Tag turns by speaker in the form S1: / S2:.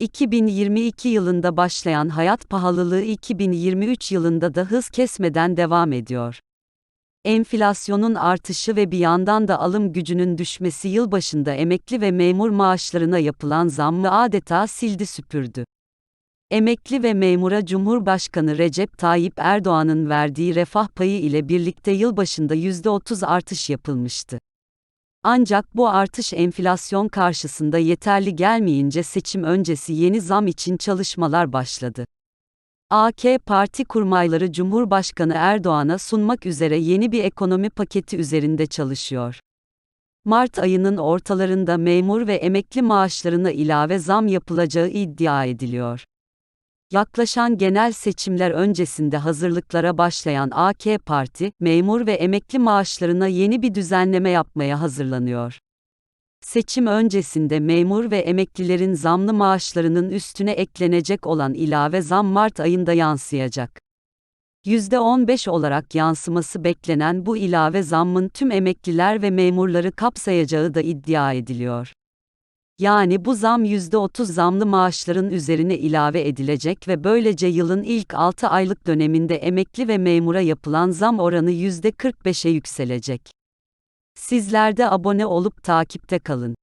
S1: 2022 yılında başlayan hayat pahalılığı 2023 yılında da hız kesmeden devam ediyor. Enflasyonun artışı ve bir yandan da alım gücünün düşmesi yılbaşında emekli ve memur maaşlarına yapılan zammı adeta sildi süpürdü. Emekli ve memura Cumhurbaşkanı Recep Tayyip Erdoğan'ın verdiği refah payı ile birlikte yılbaşında %30 artış yapılmıştı. Ancak bu artış enflasyon karşısında yeterli gelmeyince seçim öncesi yeni zam için çalışmalar başladı. AK Parti kurmayları Cumhurbaşkanı Erdoğan'a sunmak üzere yeni bir ekonomi paketi üzerinde çalışıyor. Mart ayının ortalarında memur ve emekli maaşlarına ilave zam yapılacağı iddia ediliyor. Yaklaşan genel seçimler öncesinde hazırlıklara başlayan AK Parti, memur ve emekli maaşlarına yeni bir düzenleme yapmaya hazırlanıyor. Seçim öncesinde memur ve emeklilerin zamlı maaşlarının üstüne eklenecek olan ilave zam Mart ayında yansıyacak. %15 olarak yansıması beklenen bu ilave zammın tüm emekliler ve memurları kapsayacağı da iddia ediliyor. Yani bu zam %30 zamlı maaşların üzerine ilave edilecek ve böylece yılın ilk 6 aylık döneminde emekli ve memura yapılan zam oranı %45'e yükselecek. Sizler de abone olup takipte kalın.